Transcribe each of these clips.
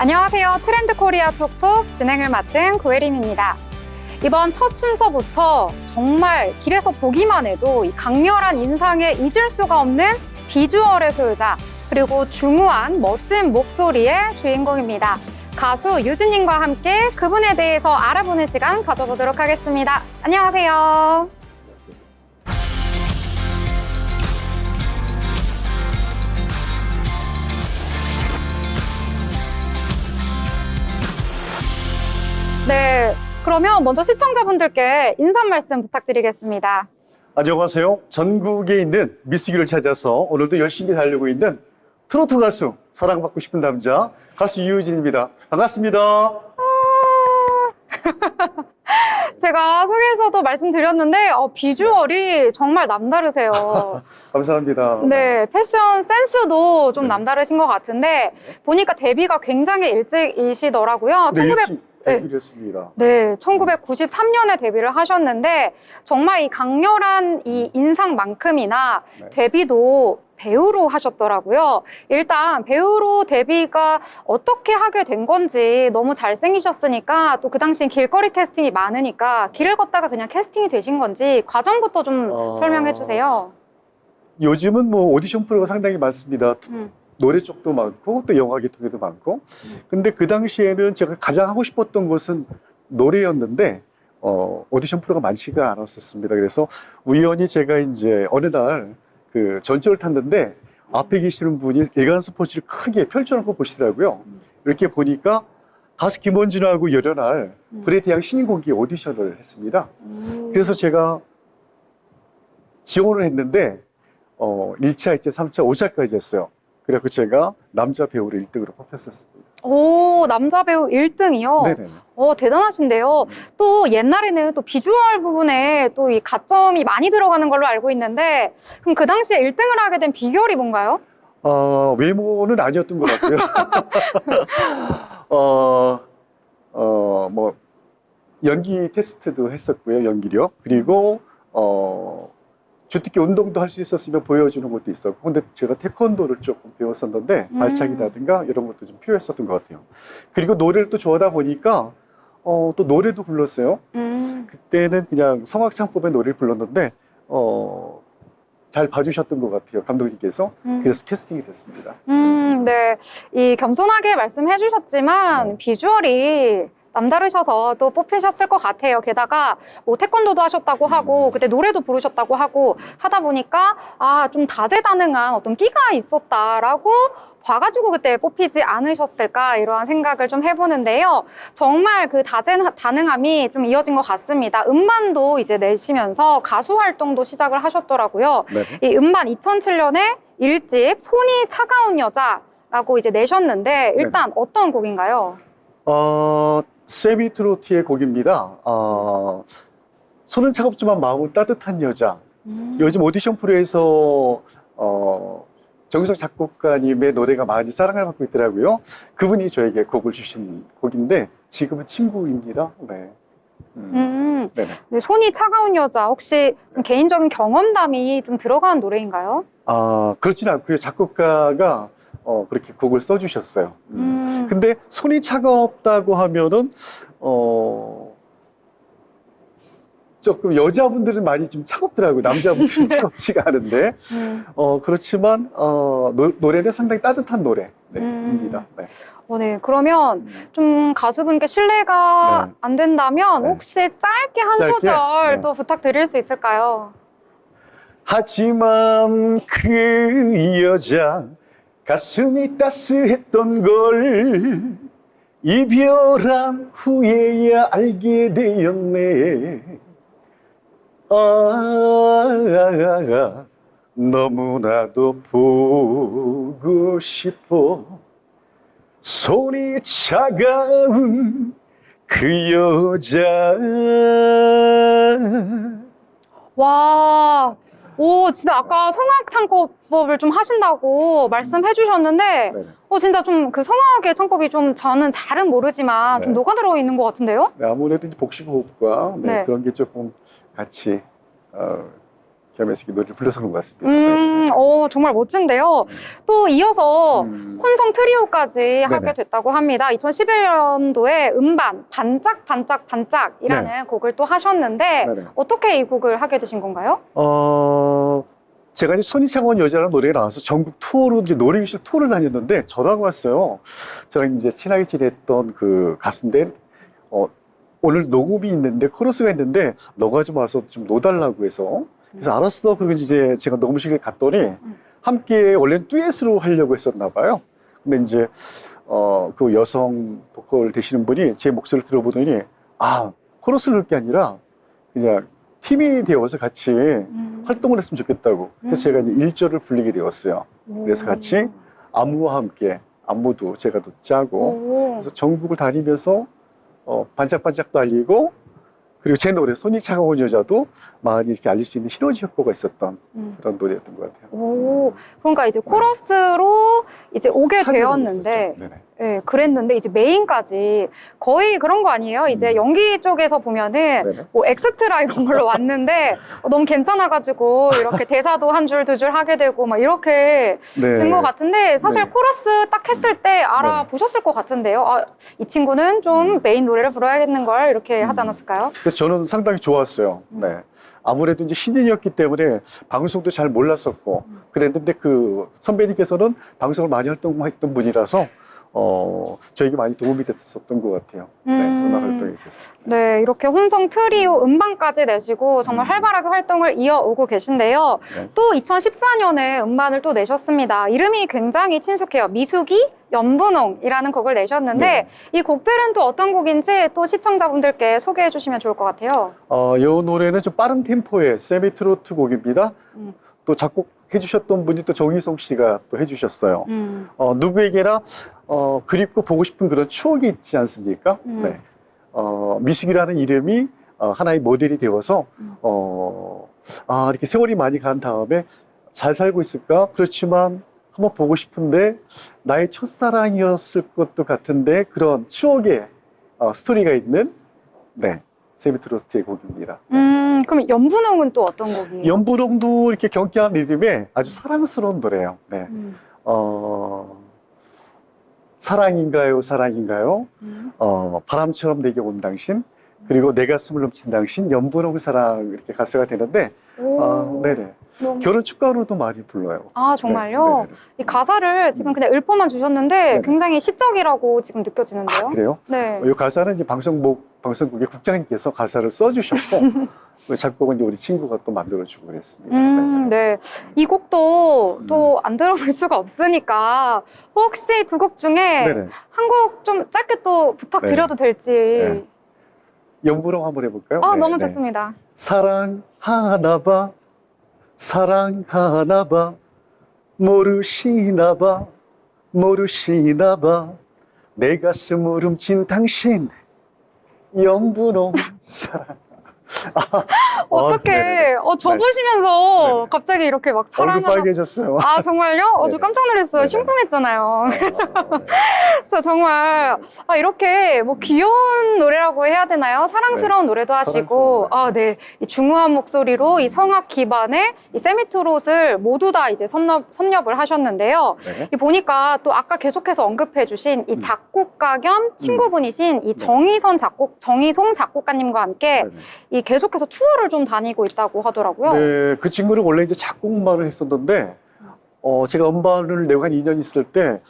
안녕하세요. 트렌드 코리아 톡톡 진행을 맡은 구혜림입니다. 이번 첫 순서부터 정말 길에서 보기만 해도 이 강렬한 인상에 잊을 수가 없는 비주얼의 소유자, 그리고 중후한 멋진 목소리의 주인공입니다. 가수 유진님과 함께 그분에 대해서 알아보는 시간 가져보도록 하겠습니다. 안녕하세요. 그러면 먼저 시청자분들께 인사 말씀 부탁드리겠습니다. 안녕하세요. 전국에 있는 미스기를 찾아서 오늘도 열심히 달리고 있는 트로트 가수, 사랑받고 싶은 남자, 가수 유유진입니다. 반갑습니다. 제가 소개에서도 말씀드렸는데 어, 비주얼이 정말 남다르세요. 감사합니다. 네, 패션 센스도 좀 네. 남다르신 것 같은데 보니까 데뷔가 굉장히 일찍이시더라고요. 네, 1900 일찍 데뷔했습니다. 네, 1993년에 데뷔를 하셨는데 정말 이 강렬한 이 인상만큼이나 네. 데뷔도 배우로 하셨더라고요. 일단 배우로 데뷔가 어떻게 하게 된 건지 너무 잘생기셨으니까 또 그 당시 길거리 캐스팅이 많으니까 길을 걷다가 그냥 캐스팅이 되신 건지 과정부터 좀 어. 설명해 주세요. 요즘은 뭐 오디션 프로가 상당히 많습니다. 음. 노래 쪽도 많고 또 영화 계통에도 많고. 근데 그 당시에는 제가 가장 하고 싶었던 것은 노래였는데 어, 오디션 프로가 많지가 않았었습니다. 그래서 우연히 제가 이제 어느 날 그 전철을 탔는데 앞에 계시는 분이 일간 스포츠를 크게 펼쳐놓고 보시더라고요. 이렇게 보니까 가수 김원준하고 열연할 태양 신인공기 오디션을 했습니다. 음. 그래서 제가 지원을 했는데 어 1차, 2차, 3차, 5차까지 했어요. 그래서 제가 남자 배우로 1등으로 뽑혔었습니다. 오, 남자 배우 1등이요? 네네. 어, 대단하신데요. 또 옛날에는 또 비주얼 부분에 또 이 가점이 많이 들어가는 걸로 알고 있는데, 그럼 그 당시에 1등을 하게 된 비결이 뭔가요? 어, 외모는 아니었던 것 같고요. 어, 어, 뭐, 연기 테스트도 했었고요, 연기력. 그리고, 어, 주특기 운동도 할 수 있었으면 보여주는 것도 있었고. 근데 제가 태권도를 조금 배웠었는데, 음. 발차기라든가 이런 것도 좀 필요했었던 것 같아요. 그리고 노래를 또 좋아하다 보니까, 어, 또 노래도 불렀어요. 음, 그때는 그냥 성악창법의 노래를 불렀는데, 어, 잘 봐주셨던 것 같아요, 감독님께서. 음. 그래서 캐스팅이 됐습니다. 음, 네. 이 겸손하게 말씀해 주셨지만, 네. 비주얼이 남다르셔서 또 뽑히셨을 것 같아요. 게다가 뭐 태권도도 하셨다고 하고 음. 그때 노래도 부르셨다고 하고 하다 보니까 아 좀 다재다능한 어떤 끼가 있었다라고 봐가지고 그때 뽑히지 않으셨을까 이러한 생각을 좀 해보는데요. 정말 그 다재다능함이 좀 이어진 것 같습니다. 음반도 이제 내시면서 가수 활동도 시작을 하셨더라고요. 네. 이 음반 2007년에 일집 손이 차가운 여자라고 이제 내셨는데 일단 어떤 곡인가요? 어, 세미트로트의 곡입니다. 어, 손은 차갑지만 마음은 따뜻한 여자. 요즘 오디션 프로에서 어, 정석 작곡가님의 노래가 많이 사랑을 받고 있더라고요. 그분이 저에게 곡을 주신 곡인데 지금은 친구입니다. 네. 음, 음, 네네. 네, 손이 차가운 여자 혹시 좀 개인적인 경험담이 좀 들어간 노래인가요? 아, 그렇진 않고요. 작곡가가 어, 그렇게 곡을 써주셨어요. 음. 음, 근데 손이 차갑다고 하면은 어 조금 여자분들은 많이 좀 차갑더라고요. 남자분들은 차갑지가 않은데 음. 어 그렇지만 어 노, 노래는 상당히 따뜻한 노래입니다. 음. 네. 어, 네. 그러면 좀 가수분께 신뢰가 네. 안 된다면 네. 혹시 짧게 한 짧게? 소절 네. 또 부탁드릴 수 있을까요? 하지만 그 여자 가슴이 따스했던 걸 이별한 후에야 알게 되었네. 아, 너무나도 보고 싶어. 손이 차가운 그 여자. 와, 오, 진짜 아까 성악 창법을 좀 하신다고 말씀해 주셨는데, 네. 어, 진짜 좀 그 성악의 창법이 좀 저는 잘은 모르지만 좀 네. 녹아들어 있는 것 같은데요? 네, 아무래도 이제 복식호흡과 네, 네. 그런 게 조금 같이 어, 이렇게 노래를 불러서 그런 것 같습니다. 음, 어, 정말 멋진데요. 또 이어서 음. 혼성 트리오까지 하게. 됐다고 합니다. 2011년도에 음반 반짝 반짝 반짝이라는 곡을 또 하셨는데 네네. 어떻게 이 곡을 하게 되신 건가요? 어, 제가 이제 손이창원 여자라는 노래가 나와서 전국 투어로 이제 노래교실 투어를 다녔는데 전화가 왔어요. 제가 이제 친하게 지냈던 그 가수인데, 어, 오늘 녹음이 있는데, 코러스가 있는데, 너가 좀 와서 좀 넣어달라고 해서. 그래서 알았어. 그리고 이제 제가 녹음실에 갔더니, 함께 원래는 듀엣으로 하려고 했었나 봐요. 근데 이제, 어, 그 여성 보컬 되시는 분이 제 목소리를 들어보더니, 아, 코러스를 넣을 게 아니라, 그냥 팀이 되어서 같이 활동을 했으면 좋겠다고. 그래서 제가 이제 일절을 불리게 되었어요. 그래서 같이 안무와 함께 안무도 제가 또 짜고 오. 그래서 전국을 다니면서 어, 반짝반짝도 알리고 그리고 제 노래 손이 차가운 여자도 많이 이렇게 알릴 수 있는 시너지 효과가 있었던 음. 그런 노래였던 것 같아요. 오, 그러니까 이제 코러스로 이제 오게 참여를 되었는데, 했었죠. 네네. 예, 그랬는데 이제 메인까지 거의 그런 거 아니에요? 이제 음. 연기 쪽에서 보면은 네네. 뭐 엑스트라 이런 걸로 왔는데 어, 너무 괜찮아가지고 이렇게 대사도 한 줄 두 줄 하게 되고 막 이렇게 네. 된 것 같은데 사실 네. 코러스 딱 했을 때 알아보셨을 것 같은데요. 아, 이 친구는 좀 음. 메인 노래를 불러야겠는 걸 이렇게 하지 음. 않았을까요? 그래서 저는 상당히 좋았어요. 음. 네. 아무래도 이제 신인이었기 때문에 방송도 잘 몰랐었고 음. 그랬는데 그 선배님께서는 방송을 많이 활동했던 분이라서 어, 저에게 많이 도움이 됐었던 것 같아요. 네, 음. 음악 활동에 있어서. 네, 이렇게 혼성 트리오 음반까지 내시고 정말 음. 활발하게 활동을 이어오고 계신데요. 네. 또 2014년에 음반을 또 내셨습니다. 이름이 굉장히 친숙해요. 미숙이 연분홍이라는 곡을 내셨는데 네. 이 곡들은 또 어떤 곡인지 또 시청자분들께 소개해 주시면 좋을 것 같아요. 어, 이 노래는 좀 빠른 템포의 세미 트로트 곡입니다. 음. 또 작곡 해 주셨던 분이 또 정희성 씨가 또 해주셨어요. 음. 어, 누구에게나 어, 그립고 보고 싶은 그런 추억이 있지 않습니까? 음. 네. 어, 미숙이라는 이름이 어, 하나의 모델이 되어서 음. 어, 아, 이렇게 세월이 많이 간 다음에 잘 살고 있을까? 그렇지만 한번 보고 싶은데 나의 첫사랑이었을 것도 같은데 그런 추억의 어, 스토리가 있는 네, 세미트로트의 곡입니다. 음, 그럼 연분홍은 또 어떤 곡이에요? 연부롱도 이렇게 경쾌한 리듬에 아주 사랑스러운 노래예요. 네. 음. 어, 사랑인가요, 사랑인가요? 음. 어, 바람처럼 내게 온 당신, 그리고 내 가슴을 넘친 당신, 연분홍 사랑 이렇게 가사가 되는데, 오, 아, 네네. 너무- 결혼 축가로도 많이 불러요. 아, 정말요? 네, 네네네. 이 가사를 지금 음. 그냥 읊어만 주셨는데 네네. 굉장히 시적이라고 지금 느껴지는데요. 아, 그래요? 네. 이 가사는 이제 방송국, 방송국의 국장님께서 가사를 써주셨고, 그 작곡은 이제 우리 친구가 또 만들어주고 그랬습니다. 음, 네. 이 곡도 음. 또안 들어볼 수가 없으니까 혹시 두 곡 중에. 한 곡 좀 짧게 또 부탁드려도 될지. 네. 연부롱 한번 해볼까요? 아, 네, 너무 네. 좋습니다. 사랑하나 봐, 사랑하나 봐, 모르시나 봐, 모르시나 봐, 내 가슴을 훔친 당신, 연분홍 사랑. 아, 어떻게, 어, 저 보시면서 네네. 갑자기 이렇게 막 얼굴 사랑하나. 빨개졌어요. 아, 정말요? 어, 저 네네. 깜짝 놀랐어요. 네네. 심쿵했잖아요. 아, 네. 저 정말 아, 이렇게 뭐 귀여운 노래라고 해야 되나요? 사랑스러운 노래도 하시고, 네. 사랑스러운 아, 네. 이 중후한 목소리로 이 성악 기반의 이 세미트롯을 모두 다 이제 섭렵, 섭렵을 하셨는데요. 네. 이 보니까 또 아까 계속해서 언급해 주신 이 음. 작곡가 겸 친구분이신 이 네. 정희선 작곡, 정희송 작곡가님과 함께 네네. 이 계속해서 투어를 좀 다니고 있다고 하더라고요. 네, 그 친구는 원래 이제 작곡만을 했었는데, 어, 제가 음반을 내고 한 2년 있을 때,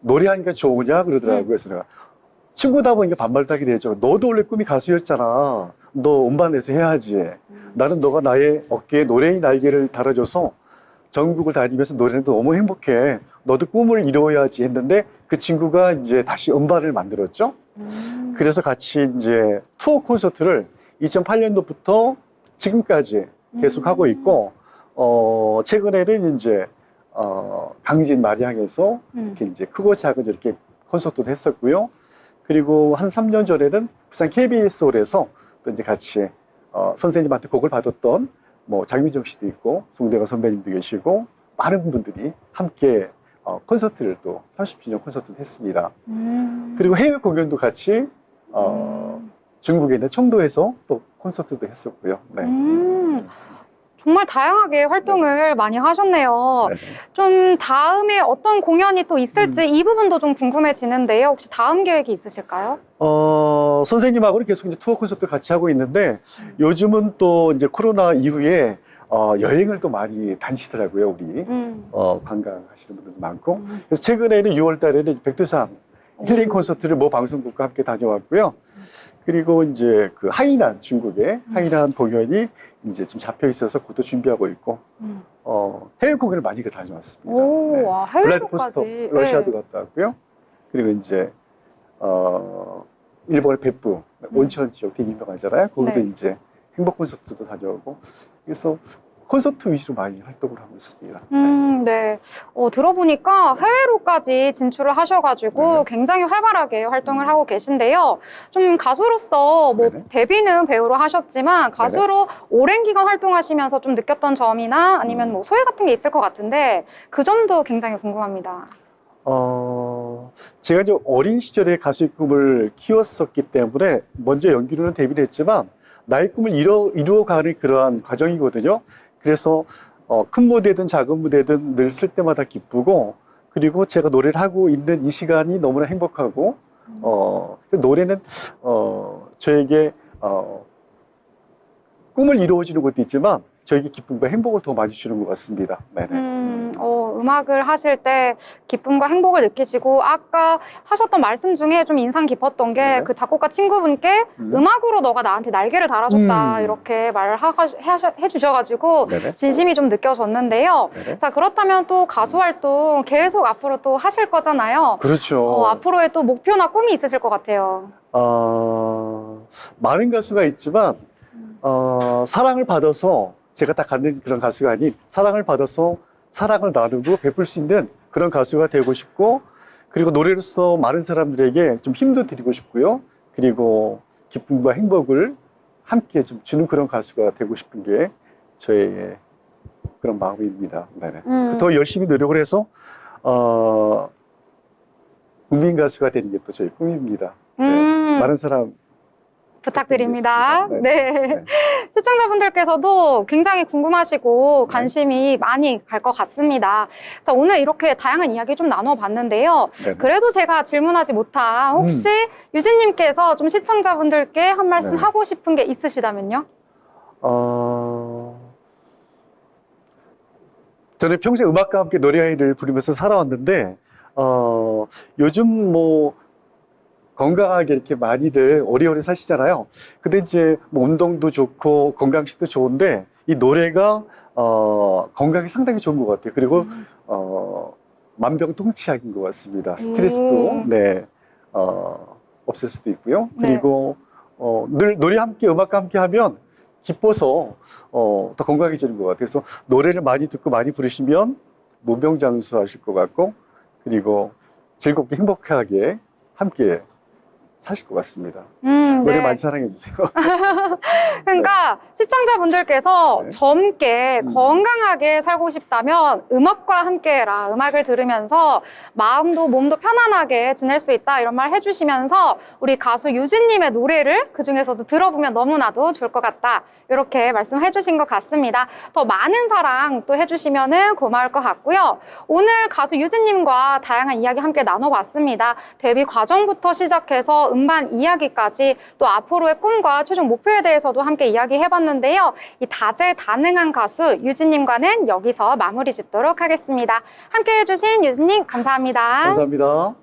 노래하니까 좋으냐? 그러더라고요. 음. 그래서 내가, 친구다 보니까 반말도 하게 되죠. 너도 원래 꿈이 가수였잖아. 너 음반에서 해야지. 음. 나는 너가 나의 어깨에 노래의 날개를 달아줘서 전국을 다니면서 노래는 너무 행복해. 너도 꿈을 이루어야지 했는데 그 친구가 이제 다시 음반을 만들었죠. 음. 그래서 같이 이제 투어 콘서트를 2008년도부터 지금까지 계속 하고 음. 있고, 어, 최근에는 이제, 어, 강진 마량에서 음. 이렇게 이제 크고 작은 이렇게 콘서트도 했었고요. 그리고 한 3년 전에는 부산 KBS 홀에서 또 이제 같이, 어, 선생님한테 곡을 받았던 뭐 장민정 씨도 있고, 송대가 선배님도 계시고, 많은 분들이 함께 어, 콘서트를 또 30주년 콘서트도 했습니다. 음. 그리고 해외 공연도 같이, 어, 음. 중국에 있는 청도에서 또 콘서트도 했었고요. 네. 음. 정말 다양하게 활동을 많이 하셨네요. 네. 좀 다음에 어떤 공연이 또 있을지 음. 이 부분도 좀 궁금해지는데요. 혹시 다음 계획이 있으실까요? 어, 선생님하고는 계속 이제 투어 콘서트 같이 하고 있는데 요즘은 또 이제 코로나 이후에 어, 여행을 또 많이 다니시더라고요, 우리. 음. 어, 관광하시는 분들도 많고. 그래서 최근에는 6월 달에는 백두산 힐링 콘서트를 모 방송국과 함께 다녀왔고요. 그리고 이제 그 하이난 중국의 하이난 공연이 이제 지금 잡혀 있어서 그것도 준비하고 있고 음. 어, 해외 공연을 많이 다녀왔습니다. 오, 네. 와, 블라디보스토크 해외까지. 러시아도 네. 갔다 왔고요. 그리고 이제 어, 일본의 베프 온천 지역 되게 유명하잖아요. 거기도 네. 이제 행복 콘서트도 다녀오고 그래서 콘서트 위주로 많이 활동을 하고 있습니다. 음, 네. 어, 들어보니까 해외로까지 진출을 하셔가지고 네. 굉장히 활발하게 활동을 하고 계신데요. 좀 가수로서 뭐 네네. 데뷔는 배우로 하셨지만 가수로 오랜 기간 활동하시면서 좀 느꼈던 점이나 아니면 음. 뭐 소외 같은 게 있을 것 같은데 그 점도 굉장히 궁금합니다. 어, 제가 이제 어린 시절에 가수의 꿈을 키웠었기 때문에 먼저 연기로는 데뷔를 했지만 나의 꿈을 이뤄, 이루어가는 그러한 과정이거든요. 그래서 어, 큰 무대든 작은 무대든 늘 쓸 때마다 기쁘고 그리고 제가 노래를 하고 있는 이 시간이 너무나 행복하고 어, 그 노래는 어, 저에게 어, 꿈을 이루어주는 것도 있지만 저에게 기쁨과 행복을 더 많이 주는 것 같습니다. 네네. 음, 어, 음악을 하실 때 기쁨과 행복을 느끼시고 아까 하셨던 말씀 중에 좀 인상 깊었던 게 네. 그 작곡가 친구분께 음. 음. 악으로 너가 나한테 날개를 달아줬다 음. 이렇게 말을 하, 하셔- 해주셔가지고 네네. 진심이 좀 느껴졌는데요. 네네. 자 그렇다면 또 가수 활동 계속 앞으로 또 하실 거잖아요. 그렇죠. 어, 앞으로의 또 목표나 꿈이 있으실 것 같아요. 어, 많은 가수가 있지만 어, 사랑을 받아서 제가 딱 갖는 그런 가수가 아닌 사랑을 받아서 사랑을 나누고 베풀 수 있는 그런 가수가 되고 싶고 그리고 노래로서 많은 사람들에게 좀 힘도 드리고 싶고요. 그리고 기쁨과 행복을 함께 좀 주는 그런 가수가 되고 싶은 게 저의 그런 마음입니다. 네네. 음, 더 열심히 노력을 해서 어, 국민 가수가 되는 게 또 저희 꿈입니다. 네. 음, 많은 사람 부탁드립니다. 네. 네. 시청자분들께서도 굉장히 궁금하시고 네. 관심이 많이 갈 것 같습니다. 자, 오늘 이렇게 다양한 이야기 좀 나눠봤는데요. 네. 그래도 제가 질문하지 못한 혹시 유진님께서 좀 시청자분들께 한 말씀 네. 하고 싶은 게 있으시다면요? 어, 저는 평생 음악과 함께 노래를 부르면서 살아왔는데 어, 요즘 뭐 건강하게 이렇게 많이들 오래오래 사시잖아요. 근데 이제 뭐 운동도 좋고 건강식도 좋은데 이 노래가 어, 건강에 상당히 좋은 것 같아요. 그리고 어, 만병통치약인 것 같습니다. 스트레스도 음. 네 어, 없앨 수도 있고요. 네. 그리고 어, 늘 노래 함께 음악과 함께 하면 기뻐서 어, 더 건강해지는 것 같아요. 그래서 노래를 많이 듣고 많이 부르시면 무병장수하실 것 같고 그리고 즐겁게 행복하게 함께 사실 것 같습니다. 음, 노래 네. 많이 사랑해 주세요. 그러니까 시청자분들께서 네. 젊게 음. 건강하게 살고 싶다면 음악과 함께해라. 음악을 들으면서 마음도 몸도 편안하게 지낼 수 있다 이런 말 해주시면서 우리 가수 유진님의 노래를 그 중에서도 들어보면 너무나도 좋을 것 같다 이렇게 말씀해 주신 것 같습니다. 더 많은 사랑 또 해주시면은 고마울 것 같고요. 오늘 가수 유진님과 다양한 이야기 함께 나눠봤습니다. 데뷔 과정부터 시작해서 음반 이야기까지 또 앞으로의 꿈과 최종 목표에 대해서도 함께 이야기해봤는데요. 이 다재다능한 가수 유진님과는 여기서 마무리 짓도록 하겠습니다. 함께 해주신 유진님 감사합니다. 감사합니다.